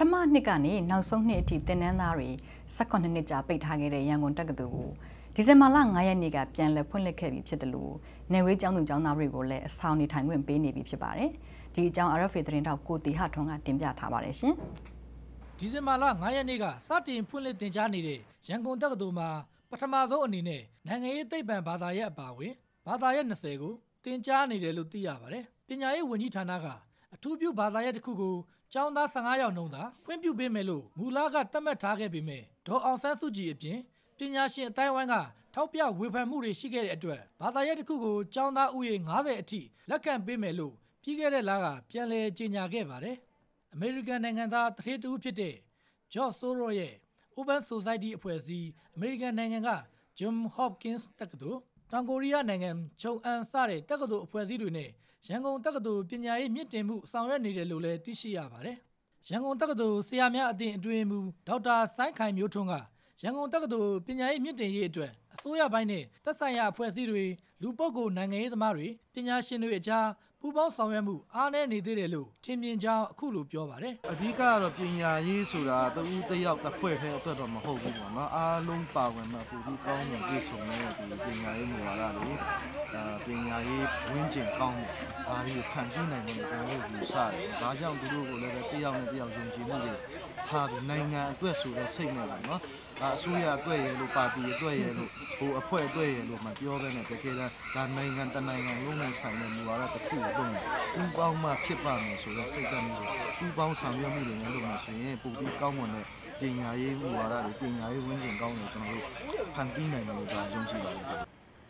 ထမနှစ်ကနေနောက်ဆုံးနှစ်အထိတင်နန်းသားတွေ18နှစ်ကြာပိတ်ထားခဲ့တဲ့ရန်ကုန်တက္ကသိုလ်ကိုဒီဇင်ဘာလ9ရက်နေ့ကပြန်လည်ဖွင့်လှစ်ခဲ့ပြီဖြစ်တယ်လို့နေဝေးကျောင်းသူကျောင်းသားတွေကိုလည်းအဆောင်နေထိုင်ခွင့်ပေးနေပြီဖြစ်ပါတယ်။ဒီအကြောင်း RFA သတင်းတောက်ကိုတီဟထွန်းကတင်ပြထားပါတယ်ရှင်။ဒီဇင်ဘာလ9ရက်နေ့ကစတင်ဖွင့်လှစ်တင်ကြားနေတဲ့ရန်ကုန်တက္ကသိုလ်မှာပထမဆုံးအနေနဲ့နိုင်ငံရေးသိပ္ပံဘာသာရပ်အပါအဝင်ဘာသာရပ်20ကိုတင်ကြားနေတယ်လို့သိရပါတယ်။ပညာရေးဝန်ကြီးဌာနကအထူးပြုဘာသာရပ်တစ်ခုကို ကျောင်းသား15ယောက်နှုန်းသာဖွင့်ပြပေးမယ်လို့မူလကသတ်မှတ်ထားခဲ့ပေမဲ့ဒေါ်အောင်ဆန်းစုကြည်အပြင်ပညာရှင်အတိုင်းဝိုင်းကထောက်ပြဝေဖန်မှုတွေရှိခဲ့တဲ့အတွက်ဘာသာရပ်တစ်ခုကိုကျောင်းသားဥယေ90အထိလက်ခံပေးမယ်လို့ပြီးခဲ့တဲ့လကပြန်လည်ကြေညာခဲ့ပါတယ်။ American နိုင်ငံသားတထေးတူဖြစ်တဲ့ George Soros ရဲ့ Open Society အဖွဲ့အစည်း American နိုင်ငံက John Hopkins တက္ကသိုလ်တောင်ကိုရီးယားနိုင်ငံချုံအန်စတဲ့တက္ကသိုလ်အဖွဲ့အစည်းတွေနဲ့ ရန်ကုန်တက္ကသိုလ်ပညာရေးမြင့်တင်မှုဆောင်ရွက်နေတယ်လို့လည်းသိရှိရပါတယ်။ရန်ကုန်တက္ကသိုလ်ဆရာများအသင်းအတွင်းမှူးဒေါက်တာဆိုင်းခိုင်မျိုးထွန်းကရန်ကုန်တက္ကသိုလ်ပညာရေးမြင့်တင်ရေးအတွက်အစိုးရပိုင်းနဲ့သက်ဆိုင်ရာအဖွဲ့အစည်းတွေလူပုဂ္ဂိုလ်နိုင်ငံရေးသမားတွေပညာရှင်တွေအကြား ပူးပေါင်းဆောင်ရွက်မှုအားနည်းနေသေးတယ်လို့ထင်မြင်ကြောင်းအခုလိုပြောပါတယ်အဓိကကတော့ပညာရေးဆိုတာတဦးတစ်ယောက်တစ်ဖွဲ့ထဲအတွက်တော့မဟုတ်ဘူးပေါ့နော်အားလုံးပါဝင်မှပူပြီးကောင်းတဲ့ပြည်ဆုံတဲ့ဒီပညာရေးမူဝါဒတွေဒါပညာရေးဝင်းကျင်ကောင်းတယ်ဒါတွေကိုဖန်တီးနိုင်တယ်ကျွန်တော်တို့ယူဆတယ်ဒါကြောင့်သူတို့ကိုလည်းတစ်ယောက်နဲ့တစ်ယောက်ယုံကြည်မှုတွေထားပြီးနိုင်ငံအတွက်ဆိုတဲ့စိတ်နဲ့ပေါ့နော် အစိုးရအတွက်ရလို့ပါတီအတွက်ရလို့ဟိုအဖွဲ့အတွက်ရလို့မပြောဘဲနဲ့တကယ်တော့ဒါနိုင်ငံတနိုင်ငံလုံးနဲ့ဆိုင်တဲ့မူဝါဒတစ်ခုကိုတော့ပူပေါင်းမှဖြစ်ပါမယ်ဆိုတော့စိတ်ကမျိုးပူပေါင်းဆောင်ရွက်မှုတွေနဲ့လုပ်မှဆိုရင်ပိုပြီးကောင်းမွန်တဲ့ပညာရေးမူဝါဒတွေပညာရေးဝန်းကျင်ကောင်းတယ်ကျွန်တော်တို့ဖန်တီးနိုင်တယ်လို့ကျွန်တော်ယုံကြည်ပါတယ်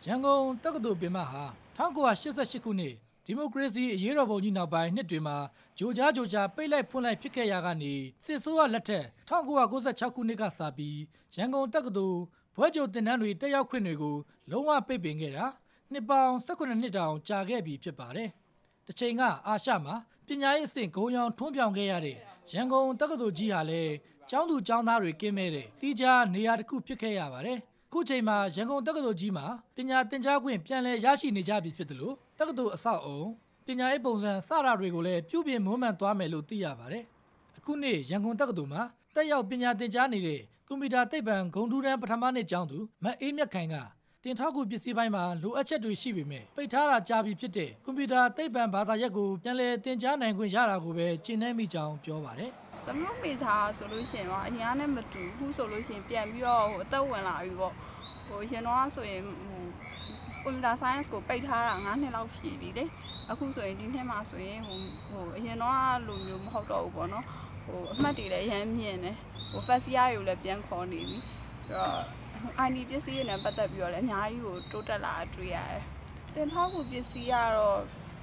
ရန်ကုန်တက္ကသိုလ်ပင်မဟာ1988ခုနှစ် ဒီမိုကရေစီအရေးတော်ပုံကြီးနောက်ပိုင်းနှစ်တွေမှာဂျိုကြားဂျိုကြားပိတ်လိုက်ဖွင့်လိုက်ဖြစ်ခဲ့ရကနေစစ်ဆိုးရလက်ထက်1996ခုနှစ်ကစပြီးရန်ကုန်တက္ကသိုလ်ဘွဲ့ကြိုတင်တန်းတွေတက်ရောက်ခွင့်တွေကိုလုံးဝပိတ်ပင်ခဲ့တာနှစ်ပေါင်း18နှစ်တောင်ကြာခဲ့ပြီဖြစ်ပါတယ်။တစ်ချိန်ကအာရှမှာပညာရေးအဆင့်ဂုံရောင်ထွန်းပြောင်ခဲ့ရတဲ့ရန်ကုန်တက္ကသိုလ်ကြီးဟာလည်းကျောင်းသူကျောင်းသားတွေကင်းမဲ့တဲ့တီးခြားနေရာတစ်ခုဖြစ်ခဲ့ရပါတယ်။ ခုချိန်မှာရန်ကုန်တက္ကသိုလ်ကြီးမှာပညာသင်ကြားခွင့်ပြန်လည်ရရှိနေကြပြီဖြစ်တယ်လို့တက္ကသိုလ်အဆောက်အုံပညာရေးပုံစံစတာတွေကိုလည်းပြုပြင်မွမ်းမံသွားမယ်လို့သိရပါတယ်။အခုနေ့ရန်ကုန်တက္ကသိုလ်မှာတက်ရောက်ပညာသင်ကြားနေတဲ့ကွန်ပျူတာသိပ္ပံဂုဏ်ထူးတန်းပထမနှစ်ကျောင်းသူမအေးမြတ်ခိုင်ကတင်ထောက်ကူပစ္စည်းပိုင်းမှာလိုအပ်ချက်တွေရှိပေမဲ့ပိတ်ထားတာကြာပြီဖြစ်တဲ့ကွန်ပျူတာသိပ္ပံဘာသာရပ်ကိုပြန်လည်သင်ကြားနိုင်ခွင့်ရတာကိုပဲကျင့်နေမိကြောင်းပြောပါတယ်။ သမတို့မေချာဆိုလို့ရှိရင်တော့အရင်ကနဲ့မတူဘူးဆိုလို့ရှိရင်ပြန်ပြီးတော့ဟိုအသက်ဝင်လာပြီပေါ့။ဟိုရှင်တော့ဆိုရင်ဟိုကွန်ပျူတာ science ကိုပိတ်ထားတာ9နှစ်လောက်ရှိပြီလေ။အခုဆိုရင်ဒီနှစ်မှာဆိုရင်ဟိုဟိုအရင်တော့လိုမျိုးမဟုတ်တော့ဘူးပေါ့နော်။ဟိုအမှတ်တွေလည်းရမ်းမြင့်တယ်။ဟို first year တွေကိုလည်းပြန်ခေါ်နေပြီ။အဲ့တော့ ID ပစ္စည်းတွေနဲ့ပတ်သက်ပြီးတော့လည်းအများကြီးကိုတိုးတက်လာတွေ့ရတယ်။တင်ထောက်ကူပစ္စည်းကတော့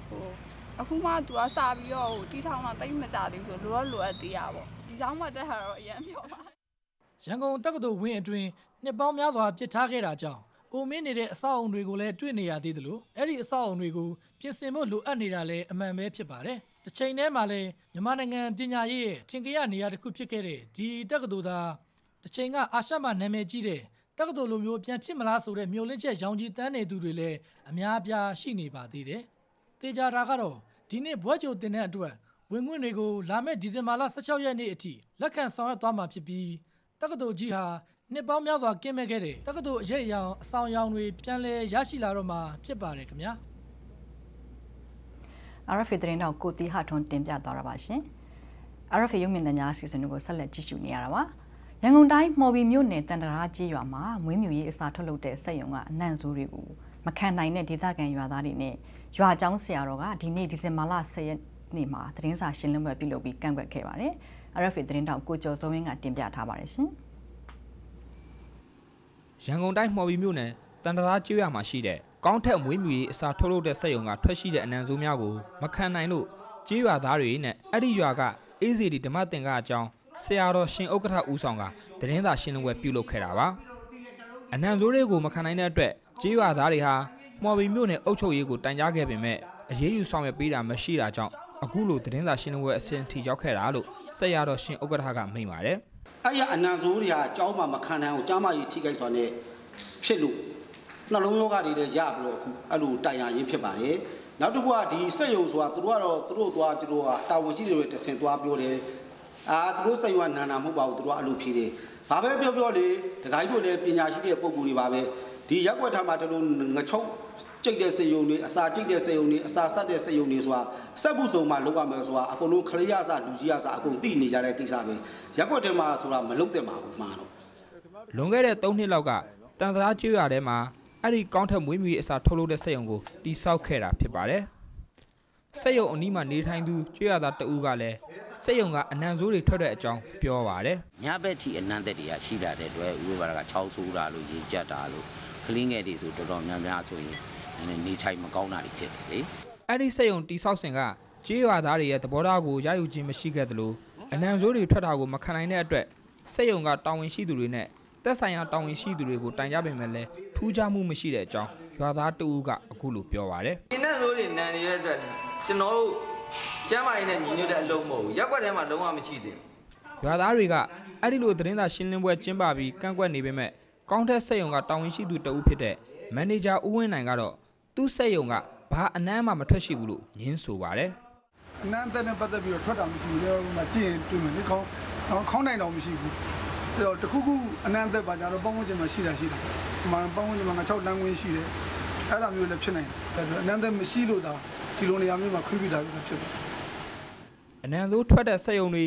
ဟို အခုမှသူကစပြီးတော့ဟိုတီးထောင်တာတိတ်မကြသေးဘူးဆိုလိုတော့လိုအပ်သေးရပါ။ဒီကြောင့်မှတက်တာတော့အရင်ပြောပါရန်ကုန်တက္ကသိုလ်ဝင်းအတွင်းနှစ်ပေါင်းများစွာပြစ်ထားခဲ့တာကြောင့်အိုမင်းနေတဲ့အဆောက်အုံတွေကိုလည်းတွေ့နေရသေးသလိုအဲ့ဒီအဆောက်အုံတွေကိုပြင်ဆင်ဖို့လိုအပ်နေတာလည်းအမှန်ပဲဖြစ်ပါတယ်။တစ်ချိန်တည်းမှာလည်းမြန်မာနိုင်ငံပညာရေးရဲ့ထင်ကြရနေရာတစ်ခုဖြစ်ခဲ့တဲ့ဒီတက္ကသိုလ်သားတစ်ချိန်ကအာရှမှာနာမည်ကြီးတဲ့တက္ကသိုလ်လိုမျိုးပြန်ဖြစ်မလားဆိုတဲ့မျှော်လင့်ချက်ရောင်ကြီးတန်းနေသူတွေလည်းအများအပြားရှိနေပါသေးတယ်။ တေချာတာကတော့ဒီနေ့ဘွဲ့ကြိုတင်တဲ့အတွက်ဝင်ခွင့်တွေကိုလာမယ့်ဒီဇင်ဘာလ16ရက်နေ့အထိလက်ခံဆောင်ရွက်သွားမှာဖြစ်ပြီးတက္ကသိုလ်ကြီးဟာနှစ်ပေါင်းများစွာကင်းမဲ့ခဲ့တဲ့တက္ကသိုလ်အရေးအယောင်အဆောင်ရောင်တွေပြန်လည်ရရှိလာတော့မှာဖြစ်ပါတယ်ခင်ဗျာ။ RFA သတင်းတော့ကိုတီဟာထွန်းတင်ပြသွားတာပါရှင်။ RFA ရုပ်မြင်သံကြားအစီအစဉ်တွေကိုဆက်လက်ကြည့်ရှုနေရတာပါ။ရန်ကုန်တိုင်းမော်ဘီမြို့နယ်တန်တရာကြီးရွာမှာမွေးမြူရေးအစာထုတ်လုပ်တဲ့စက်ရုံကအနံ့ဆိုးတွေကို မခံနိုင်တဲ့ဒေသခံရွာသားတွေနဲ့ရွာကျောင်းဆရာတော်ကဒီနေ့ဒီဇင်ဘာလ10ရက်နေ့မှာသတင်းစာရှင်းလင်းပွဲပြုလုပ်ပြီးကန့်ကွက်ခဲ့ပါတယ်။ RFA သတင်းတောက်ကိုကျော်စိုးဝင်းကတင်ပြထားပါတယ်ရှင်ရန်ကုန်တိုင်းမှော်ဘီမြို့နယ်တန်တရာကျွော်မှာရှိတဲ့ကောင်းထက်မွေးမြူရေးအစာထုတ်လုပ်တဲ့စက်ရုံကထွက်ရှိတဲ့အနံဆိုးများကိုမခံနိုင်လို့ကြေးရွာသားတွေနဲ့အဲ့ဒီရွာကအေးစီဒီဓမ္မသင်္ကအကြောင်းဆရာတော်ရှင်ဥက္ကဋ္ဌဦးဆောင်ကသတင်းစာရှင်းလင်းပွဲပြုလုပ်ခဲ့တာပါအနံဆိုးတွေကိုမခံနိုင်တဲ့အတွက် ကြေးရွာသားတွေဟာမှော်ဘီမြို့နယ်အုပ်ချုပ်ရေးကိုတိုင်ကြားခဲ့ပေမဲ့အရေးယူဆောင်ရွက်ပေးတာမရှိတာကြောင့်အခုလိုသတင်းစာရှင်းလင်းပွဲအဆင့်ထိရောက်ခဲ့တာလို့ဆက်ရတော်ရှင်ဥက္ကဋ္ဌကမိန့်ပါတယ်အဲ့ရအနံဆိုးတွေကအเจ้าမှမခံနိုင်အောင်ကြားမကြီးထိခိုက်စွာနဲ့ဖြစ်လို့နှလုံးရောဂါတွေလည်းရပြီးတော့အခုအဲ့လိုတိုင်ရရေးဖြစ်ပါတယ်နောက်တစ်ခုကဒီစက်ယုံဆိုတာသူတို့ကတော့သူတို့သွားသူတို့ကတာဝန်ရှိတွေတဆင်သွားပြောတယ်အာသူတို့စက်ယုံကနာနာမဟုတ်ပါဘူးသူတို့ကအလိုဖြေတယ်ဘာပဲပြောပြောလေတခါကြီးတို့လည်းပညာရှိတဲ့ပုံကူတွေပါပဲ ဒီရက်ွက်ထားမှာတို့ငချုပ်ကြိတ်တဲ့စေယုံတွေအစာကြိတ်တဲ့စေယုံတွေအစာဆက်တဲ့စေယုံတွေဆိုတာစက်မှုစုံမှာလောက်ရမယ်ဆိုတာအကုန်လုံးခရိယစာလူကြီးအစာအကုန်သိနေကြတဲ့ကိစ္စပဲရက်ွက်ထဲမှာဆိုတာမလုတ်တဲ့မှာဘူးမှာတော့လွန်ခဲ့တဲ့3နှစ်လောက်ကတန်သလားကျွေးရထဲမှာအဲ့ဒီကောင်းထက်မွေးမြူရေးအစာထုတ်လုပ်တဲ့စက်ရုံကိုတိစောက်ခဲ့တာဖြစ်ပါတယ်စက်ရုံအနီးမှာနေထိုင်သူကျွေးရသားတဦးကလည်းစက်ရုံကအနံဆိုးတွေထွက်တဲ့အကြောင်းပြောပါတယ်ညဘက်ထိအနံသက်တွေကရှိလာတဲ့အတွက်ဥပမာက6ဆိုးတာလို့ရေကြက်တာလို့ ကလင်းငယ်တွေဆိုတော်တော်များများဆိုရင်နေထိုင်မကောင်းတာတွေဖြစ်တယ်လေအဲ့ဒီစက်ရုံတိစောက်စဉ်ကကြေးရွာသားတွေရဲ့သဘောထားကိုရယူခြင်းမရှိခဲ့သလိုအနံဆိုးတွေထွက်တာကိုမခံနိုင်တဲ့အတွက်စက်ရုံကတာဝန်ရှိသူတွေနဲ့တက်ဆိုင်ရာတာဝန်ရှိသူတွေကိုတိုင်ကြပေမဲ့လည်းထူးခြားမှုမရှိတဲ့အကြောင်းရွာသားတဦးကအခုလိုပြောပါတယ်ဒီနဲ့ဆိုတွေနန်နေတဲ့အတွက်ကျွန်တော်တို့ကျမ်းမာရေးနဲ့ညီညွတ်တဲ့အလုံးမဟုတ်ဘူးရက်ွက်ထဲမှာလုံးဝမရှိသေးဘူးရွာသားတွေကအဲ့ဒီလိုသတင်းစာရှင်းလင်းပွဲကျင်းပပြီးကန့်ကွက်နေပေမဲ့ ကောင်းထက်စက်ရုံကတာဝန်ရှိသူတဦးဖြစ်တဲ့မန်နေဂျာဦးဝင်းနိုင်ကတော့သူ့စက်ရုံကဘာအနမ်းမှမထွက်ရှိဘူးလို့ညင်းဆိုပါတယ်အနမ်းသက်နဲ့ပတ်သက်ပြီးတော့ထွက်တာမရှိဘူးလေဟိုမှာကြည့်ရင်တွေ့မယ်လေခေါင်းခေါင်းနိုင်တော့မရှိဘူးအဲ့တော့တခုခုအနမ်းသက်ပါကြတော့ပေါင်းဝန်းကျင်မှာရှိတာရှိတယ်ဒီမှာပေါင်းဝန်းကျင်မှာငါ6လမ်းဝင်းရှိတယ်အဲ့ဒါမျိုးလည်းဖြစ်နိုင်တယ်အဲ့တော့အနမ်းသက်မရှိလို့ဒါဒီလိုနေရာမျိုးမှာခွင့်ပြုတာပဲဖြစ်တယ်အနံဆိုးထွက်တဲ့စက်ရုံတွေ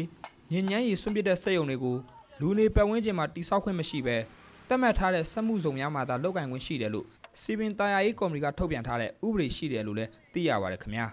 ညဉ့်ညမ်းရီဆွန့်ပစ်တဲ့စက်ရုံတွေကိုလူနေပတ်ဝန်းကျင်မှာတိစောက်ခွင့်မရှိဘဲ တတ်မှတ်ထားတဲ့စက်မှုစုံများမှာသာလုပ်ကင်ခွင့်ရှိတယ်လို့စီပင်တာယာရေးကော်မတီကထုတ်ပြန်ထားတဲ့ဥပဒေရှိတယ်လို့လည်းသိရပါတယ်ခင်ဗျာ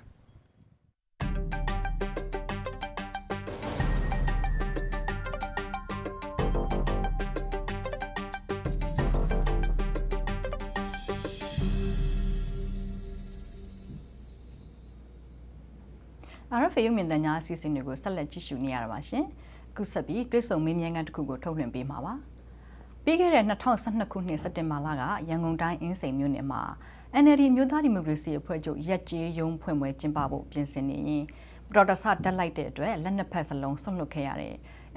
RFA ရုပ်မြင်သံကြားအစီအစဉ်တွေကိုဆက်လက်ကြည့်ရှုနေရတာပါရှင်။အခုဆက်ပြီးတွဲဆုံမင်းမြန်းကန်တစ်ခုကိုထုတ်လွှင့်ပေးမှာပါ။ ပြီးခဲ့တဲ့2012ခုနှစ်စက်တင်ဘာလကရန်ကုန်တိုင်းအင်းစိန်မြို့နယ်မှာ NLD မြို့သားဒီမိုကရေစီအဖွဲ့ချုပ်ရက်ကျေးရုံးဖွင့်ပွဲကျင်းပဖို့ပြင်ဆင်နေရင်ပတော်တဆတက်လိုက်တဲ့အတွက်လက်နှစ်ဖက်စလုံးဆွန့်လွတ်ခဲ့ရတဲ့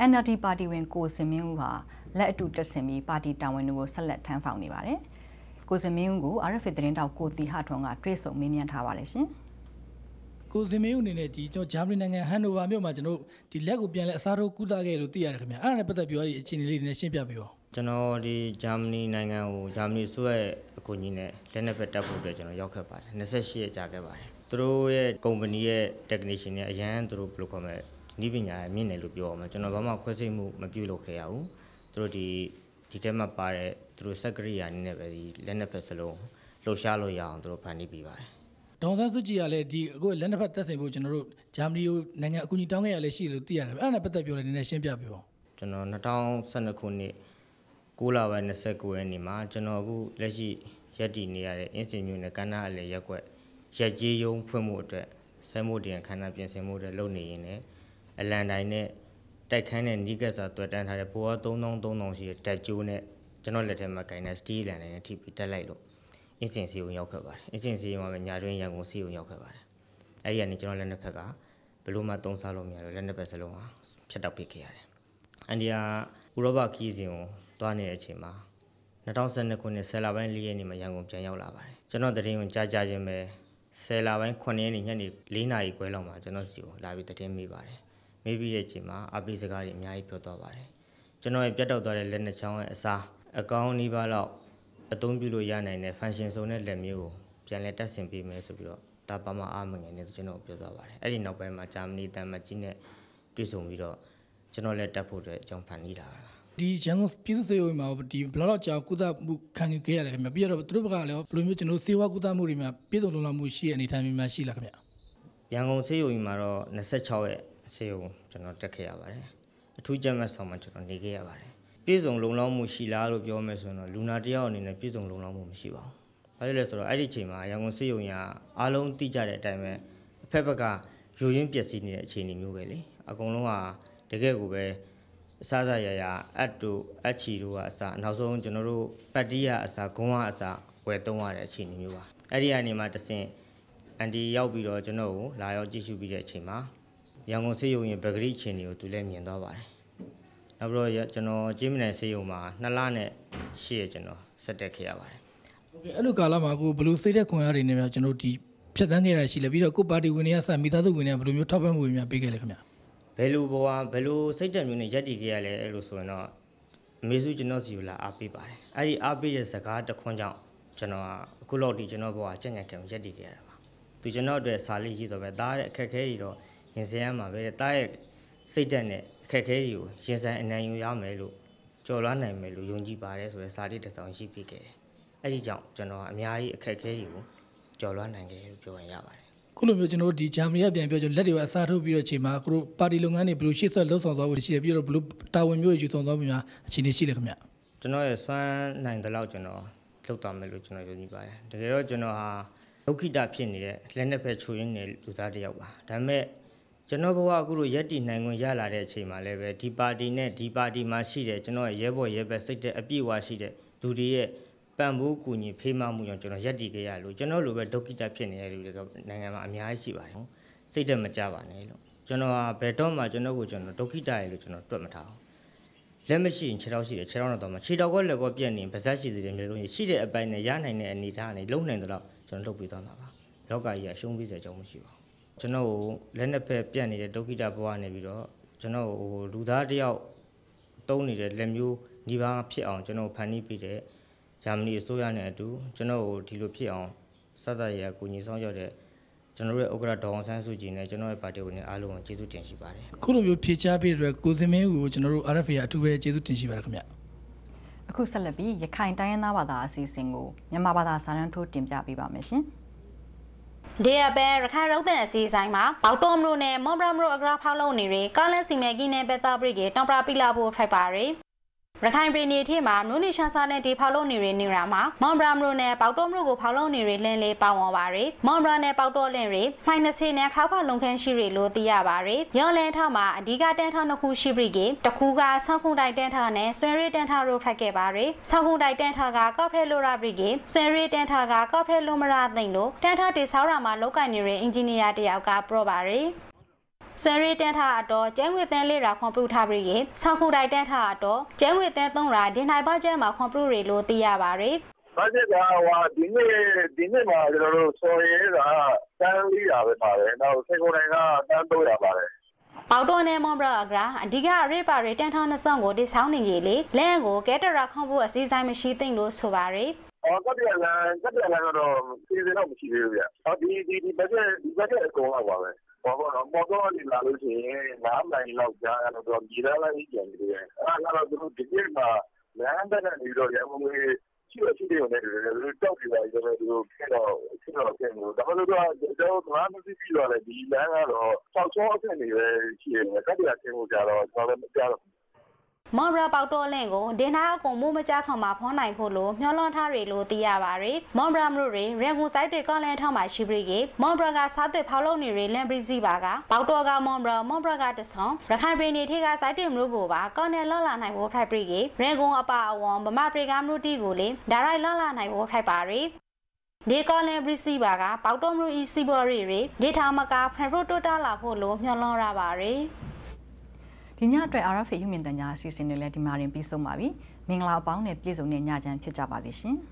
NLD ပါတီဝင်ကိုစင်မင်းဦးဟာလက်အတူတက်ဆင်ပြီးပါတီတာဝန်တွေကိုဆက်လက်ထမ်းဆောင်နေပါတယ်။ကိုစင်မင်းဦးကို RFA သတင်းတောက်ကိုတီဟထွန်းကတွဲဆုံမင်းမြန်းထားပါတယ်ရှင်။ကိုစင်မင်းဦးအနေနဲ့ဒီကျွန်တော်ဂျာမနီနိုင်ငံဟန်နိုဗာမြို့မှာကျွန်တော်ဒီလက်ကိုပြန်လဲအစားထိုးကုသခဲ့လို့သိရတယ်ခင်ဗျအဲ့ဒါနဲ့ပတ်သက်ပြီးတော့ဒီအခြေအနေလေးနည်းရှင်းပြပေးပါဦး ကျွန်တော်ဒီဂျာမနီနိုင်ငံကိုဂျာမနီဆိုရဲ့အကူအညီနဲ့လက်နက်ပဲတက်ဖို့အတွက်ကျွန်တော်ရောက်ခဲ့ပါတယ်28ရက်ကြာခဲ့ပါတယ်သူတို့ရဲ့ကုမ္ပဏီရဲ့ technician တွေအရန်သူတို့ဘယ်လိုခေါ်မလဲဤပညာရဲ့မြင့်တယ်လို့ပြောအောင်မယ်ကျွန်တော်ဘာမှခွဲစိတ်မှုမပြုလုပ်ခဲ့ရဘူးသူတို့ဒီဒီထဲမှာပါတဲ့သူတို့စက်ကရိယာနည်းနဲ့ပဲဒီလက်နက်ပဲစလုံးလှုပ်ရှားလို့ရအောင်သူတို့ဖန်တီးပေးပါတယ်ဒေါန်ဆန်းစုကြည်ကလည်းဒီအခုလက်နှစ်ဖက်သက်ဆိုင်ဖို့ကျွန်တော်တို့ဂျာမနီကိုနိုင်ငံအကူအညီတောင်းခဲ့ရလဲရှိတယ်လို့သိရတယ်အဲ့ဒါနဲ့ပတ်သက်ပြီးတော့လည်းနည်းနည်းရှင်းပြပေးပါဦးကျွန်တော်2012ခုနှစ် 6လပိုင်း29ရက်နေ့မှာကျွန်တော်အခုလက်ရှိရက်တည်နေရတဲ့အင်းစင်မြို့နယ်ကန္နာအလေရက်ကွက်ရက်ကြီးယုံဖွင့်မှုအတွက်စိုင်းမို့တင်ခန္ဓာပြင်ဆင်မှုအတွက်လုပ်နေရင်းနဲ့အလန်တိုင်းနဲ့တိုက်ခန်းနဲ့နီးကပ်စွာတွေ့တန်းထားတဲ့ဘော3300ရှိတဲ့တက်ကျိုးနဲ့ကျွန်တော်လက်ထက်မှာကင်တဲ့စတီးလန်တိုင်းနဲ့ထိပြီးတက်လိုက်လို့အင်းစင်စီကိုရောက်ခဲ့ပါတယ်အင်းစင်စီမှာပဲညာတွင်းရန်ကုန်စီကိုရောက်ခဲ့ပါတယ်အဲ့ဒီကနေကျွန်တော်လက်နှစ်ဖက်ကဘယ်လို့မှသုံးစားလို့မရလို့လက်နှစ်ဖက်စလုံးဟာဖြတ်တောက်ပစ်ခဲ့ရတယ်အန်ဒီယာဥရောပခီးစဉ်ကို တွားနေတဲ့အချိန်မှာ2012ခုနှစ်10လပိုင်း4ရက်နေ့မှာရန်ကုန်ပြန်ရောက်လာပါတယ်ကျွန်တော်တရင်ကိုကြားကြားချင်းပဲ10လပိုင်း9ရက်နေ့ညနေ4နာရီခွဲလောက်မှာကျွန်တော်စီကိုလာပြီးတည်မိပါတယ်မိပြီးတဲ့အချိန်မှာအပိစကားတွေအများကြီးပြောသွားပါတယ်ကျွန်တော်ရဲ့ပြတ်တောက်သွားတဲ့လက်နှစ်ချောင်းရဲ့အစားအကောင်းနီးပါးလောက်အသုံးပြုလို့ရနိုင်တဲ့ function စုံတဲ့လက်မျိုးကိုပြန်လဲတက်ဆင်ပေးမယ်ဆိုပြီးတော့ဒါပါမအားမငယ်နေကျွန်တော်ပြောသွားပါတယ်အဲ့ဒီနောက်ပိုင်းမှာဂျာမနီတန်မကြီးနဲ့တွေ့ဆုံပြီးတော့ကျွန်တော်လည်းတက်ဖို့အတွက်အကြောင်းဖန်တီးတာပါ ဒီရန်ကုန်ပြည်သူ့စေယုံမှာဒီဘလောက်တော့ကြာကုသမှုခံယူခဲ့ရတယ်ခင်ဗျပြီးတော့သူတို့ဘက်ကလည်းဘယ်လိုမျိုးကျွန်တော်စေဝါကုသမှုတွေမှာပြည်စုံလုံလောက်မှုရှိတဲ့အနေအထားမျိုးများရှိလားခင်ဗျရန်ကုန်ဆေးရုံကြီးမှာတော့26ရက်ဆေးရုံကျွန်တော်တက်ခဲ့ရပါတယ်အထူးကြမ်းမှတ်ဆောင်မှာကျွန်တော်နေခဲ့ရပါတယ်ပြည့်စုံလုံလောက်မှုရှိလားလို့ပြောမယ်ဆိုရင်တော့လူနာတယောက်အနေနဲ့ပြည့်စုံလုံလောက်မှုမရှိပါဘူးဘာလို့လဲဆိုတော့အဲ့ဒီအချိန်မှာရန်ကုန်စစ်ရုံရအားလုံးသိကြတဲ့အတိုင်းပဲအဖက်ဘက်ကယူရင်းပျက်စီးနေတဲ့အခြေအနေမျိုးပဲလေအကုန်လုံးကတကယ်ကိုပဲ အစားစားရရအတ်တူအချီတို့ကအစားနောက်ဆုံးကျွန်တော်တို့ပတ်တီးရအစားဂုံးကအစားဝယ်သုံးရတဲ့အခြေအနေမျိုးပါအဲ့ဒီကနေမှတဆင့်အန်တီရောက်ပြီးတော့ကျွန်တော်ကိုလာရောက်ကြည့်ရှုပြီးတဲ့အချိန်မှာရန်ကုန်စေယုံရင်ဗဂရိချင်းတွေကိုသူလည်းမြင်သွားပါတယ်နောက်ပြီးတော့ကျွန်တော်ကျင်းမနယ်စေယုံမှာနှစ်လနဲ့ရှေ့ရကျွန်တော်ဆက်တက်ခဲ့ရပါတယ် โอเคအဲ့လိုကာလမှာကိုဘယ်လိုစိတ်သက်ခွန်အားတွေနဲ့များကျွန်တော်တို့ဒီဖြတ်သန်းခဲ့ရရှိလဲပြီးတော့ကိုပါတီဝင်တွေကစမိသားစုဝင်တွေကဘယ်လိုမျိုးထောက်ပံ့မှုတွေများပေးခဲ့လဲခင်ဗျာ ဘယ်လိုဘဝဘယ်လိုစိတ်တက်မျိုးနဲ့ရက်တည်ခဲ့ရလဲအဲ့လိုဆိုရင်တော့အမေစုကျွန်တော်စီကိုလာအားပေးပါတယ်အဲ့ဒီအားပေးတဲ့စကားတစ်ခွန်းကြောင့်ကျွန်တော်ကအခုလောက်ဒီကျွန်တော်ဘဝကြံ့ကြံ့ခံရက်တည်ခဲ့ရတာပါသူကျွန်တော်အတွက်စာလေးရေးတော့ပဲတားတဲ့အခက်အခဲတွေတော့ရင်ဆိုင်ရမှာပဲတဲ့တားရဲ့စိတ်တက်နဲ့အခက်အခဲတွေကိုရင်ဆိုင်အနိုင်ယူရမယ်လို့ကြော်လွှမ်းနိုင်မယ်လို့ယုံကြည်ပါတယ်ဆိုတဲ့စာလေးတစ်စောင်ရှိပြခဲ့တယ်အဲ့ဒီကြောင့်ကျွန်တော်အများကြီးအခက်အခဲတွေကိုကြော်လွှမ်းနိုင်တယ်လို့ပြောရင်ရပါတယ် ခုလိုမျိုးကျွန်တော်တို့ဒီဂျာမနီကပြန်ပြောကျွန်တော်လက်တွေကအစားထုတ်ပြီးတော့ချိန်မှာကိုတို့ပါတီလုပ်ငန်းတွေဘယ်လိုရှေ့ဆက်လှုပ်ဆောင်သွားဖို့ရှိတယ်ပြီးတော့ဘယ်လိုတာဝန်မျိုးတွေယူဆောင်သွားဖို့များအခြေအနေရှိလဲခင်ဗျာကျွန်တော်ရဲ့စွမ်းနိုင်တဲ့လောက်ကျွန်တော်လုပ်သွားမယ်လို့ကျွန်တော်ယုံကြည်ပါတယ်တကယ်တော့ကျွန်တော်ဟာဒုက္ခိတဖြစ်နေတဲ့လက်နှစ်ဖက်ချူရင်းနေလူသားတစ်ယောက်ပါဒါပေမဲ့ကျွန်တော်ဘဝအခုလိုရက်တည်နိုင်ခွင့်ရလာတဲ့အချိန်မှာလည်းပဲဒီပါတီနဲ့ဒီပါတီမှာရှိတဲ့ကျွန်တော်ရဲ့ရဲဘော်ရဲဘက်စိတ်တဲ့အပြည့်အဝရှိတဲ့လူတွေရဲ့ ပံ့ပိုးကူညီဖေးမမှုကြောင့်ကျွန်တော်ရက်တည်ခဲ့ရလို့ကျွန်တော်လိုပဲဒုက္ခိတဖြစ်နေတဲ့လူတွေကနိုင်ငံမှာအများကြီးရှိပါတယ်စိတ်တက်မကြပါနဲ့လို့ကျွန်တော်ဟာဘယ်တော့မှကျွန်တော်ကိုကျွန်တော်ဒုက္ခိတရလို့ကျွန်တော်တွက်မထားဘူးလက်မရှိရင်ခြေထောက်ရှိတယ်ခြေထောက်နဲ့တော့မှခြေထောက်ကောလက်ကောပြက်နေပါဇက်ရှိသေးတယ်မျိုးလုံးရှိတဲ့အပိုင်းနဲ့ရနိုင်တဲ့အနေထားနဲ့လုံနိုင်တော့ကျွန်တော်လုပ်ပေးသွားမှာပါလောကကြီးကရှုံးပြီးစရာအကြောင်းမရှိပါဘူးကျွန်တော်ကိုလက်နှစ်ဖက်ပြက်နေတဲ့ဒုက္ခိတဘဝနေပြီးတော့ကျွန်တော်ဟိုလူသားတယောက်တုံးနေတဲ့လက်မျိုးညီပါဖြစ်အောင်ကျွန်တော်ဖန်တီးပေးတဲ့ ဂျာမနီအစိုးရနဲ့အတူကျွန်တော်ကိုဒီလိုဖြစ်အောင်စသရအကူအညီဆောင်ရွက်တဲ့ကျွန်တော်ရဲ့ဥက္ကဋ္ဌဒေါအောင်ဆန်းစုကြည်နဲ့ကျွန်တော်ရဲ့ပါတီဝင်တွေအားလုံးကိုကျေးဇူးတင်ရှိပါတယ်ခုလိုမျိုးဖြေချပေးတဲ့အတွက်ကိုစင်မင်းကိုကျွန်တော်တို့ RFA အထူးပဲကျေးဇူးတင်ရှိပါတယ်ခင်ဗျာအခုဆက်လက်ပြီးရခိုင်တိုင်းရင်းသားဘာသာအစီအစဉ်ကိုမြန်မာဘာသာစာရန်ထိုးတင်ပြပေးပါမယ်ရှင်ဒီအပဲရခိုင်ရုပ်တဲ့အစည်းဆိုင်မှာပေါတုံမလို့နဲ့မွန်ဘရမလို့အကရာဖောက်လုံးနေတွေကားလက်စီမဲကင်းနဲ့ဘက်တာပရိကေတောင်ပရာပိလာဖို့ထိုက်ပါရယ် ရခိုင်ပြည်နယ်ထဲမှာနုနေရှာစာနဲ့ဒီဖောက်လုံးနေတွေနေရာမှာမွန်ဘရမလို့နဲ့ပေါတုံမလို့ကိုဖောက်လုံးနေတွေလင်းလေးပေါဝင်ပါရယ်မွန်ဘရနဲ့ပေါတော့လင်းတွေဖိုင်နစီနဲ့ခောက်ဖလုံခန်းရှိတွေလို့သိရပါရယ်ရောလင်းထမှာအဓိကတန်းထောင်းတစ်ခုရှိပြီကေတစ်ခုကဆောက်ခုတိုက်တန်းထောင်းနဲ့ဆွေရီတန်းထောင်းတို့ဖိုက်ခဲ့ပါရယ်ဆောက်ခုတိုက်တန်းထောင်းကကောက်ဖဲလိုရာပြီကေဆွေရီတန်းထောင်းကကောက်ဖဲလိုမရာသိမ့်လို့တန်းထောင်းတေဆောက်ရာမှာလောက်ကင်နေတဲ့အင်ဂျင်နီယာတယောက်ကပြောပါရယ် စရရီတန်ထားအတော့ကျဲငွေတန်းလေးရာခွန်ပရုထားပြီးရေဆောက်ခုတိုက်တန်းထားအတော့ကျဲငွေတန်းသုံးရာဒီနိုင်ပါကျဲမှာခွန်ပရုတွေလို့သိရပါရယ်ဘတ်ဂျက်ကဟိုဒီနေ့ဒီနေ့မှာကျွန်တော်တို့စော်ရဲကတန်းလေးရာပဲပါတယ်။နောက်စေကုန်တိုင်းကတန်း300ပါတယ်ပေါတော့နဲ့မွန်ဘရာဂရာအဓိကရေပါရီတန်ထောင်းနှဆောင်ကိုဒီဆောင်နေကြီးလေလန့်ကိုကဲတရာခွန်ဖို့အစည်းအဆိုင်မရှိသိမ့်လို့ဆိုပါရယ်။အော်ကတည်းကလည်းကတည်းကလည်းတော့စီစဉ်တော့မရှိသေးဘူးဗျ။ဟောဒီဒီဒီဘတ်ဂျက်ဒီဘတ်ဂျက်အကုန်လောက်ပါပဲ။ ဘောဘောတော့ဘောတော့ဒီလာလို့ရှိရင်နားမိုင်လောက်ကြားရတော့ဒီလာလိုက်ကြံနေတယ်။အဲ့ဒါကတော့ သူဒီနေ့မှာ လမ်းတဲ့နေတော့ရမလို့ရှိရရှိတယ်နဲ့တောက်ပြီးပါဆိုတော့သူဖြစ်တော့ဖြစ်တော့ဖြစ်လို့ဒါမှမဟုတ်တော့ကျွန်တော်ဘာမှမသိပြီးတော့လေဒီလမ်းကတော့ဆောက်ချောအဖြစ်နေပဲ ရှိတယ်ကတည်းကဆင်းဖို့ကြတော့ ကျွန်တော်လည်း မကြတော့ မော်ဘရာပေါတော့လင့်ကိုဒင်နာအကုန်မိုးမကြခမှာဖောနိုင်ဖို့လို့မျောလွန်ထားတွေလို့သိရပါရယ်မော်ဘရာမလို့တွေရန်ကုန်စိုက်တေကောင်းလန်ထောင်းမှာရှိပြီးကေမော်ဘရာကစားတဲ့ဖောက်လုံးနေတွေလန်ပရီစီပါကပေါတော့ကမော်ဘရာမော်ဘရာကတဆောင်ရခိုင်ပြည်နယ်ထေကစိုက်တေမလို့ကိုပါကောင်းတယ်လော်လာနိုင်ဖို့ဖိုက်ပြီးကေရန်ကုန်အပါအဝံဗမာပြည်ကမလို့တီကိုလေဒါရိုက်လော်လာနိုင်ဖို့ဖိုက်ပါရယ်ဒီကောလန်ပရီစီပါကပေါတော့မလို့ဤစီဘော်ရီတွေဒေတာမကဖရန်ဖရိုတိုတာလာဖို့လို့မျှော်လွန်ရပါရယ် ဒီညအတွက် RFA ရုပ်မြင်သံကြားအစီအစဉ်တွေလည်းဒီမှာရင်ပြီးဆုံးပါပြီမင်္ဂလာအပေါင်းနဲ့ပြည့်စုံတဲ့ညချမ်းဖြစ်ကြပါစေရှင်။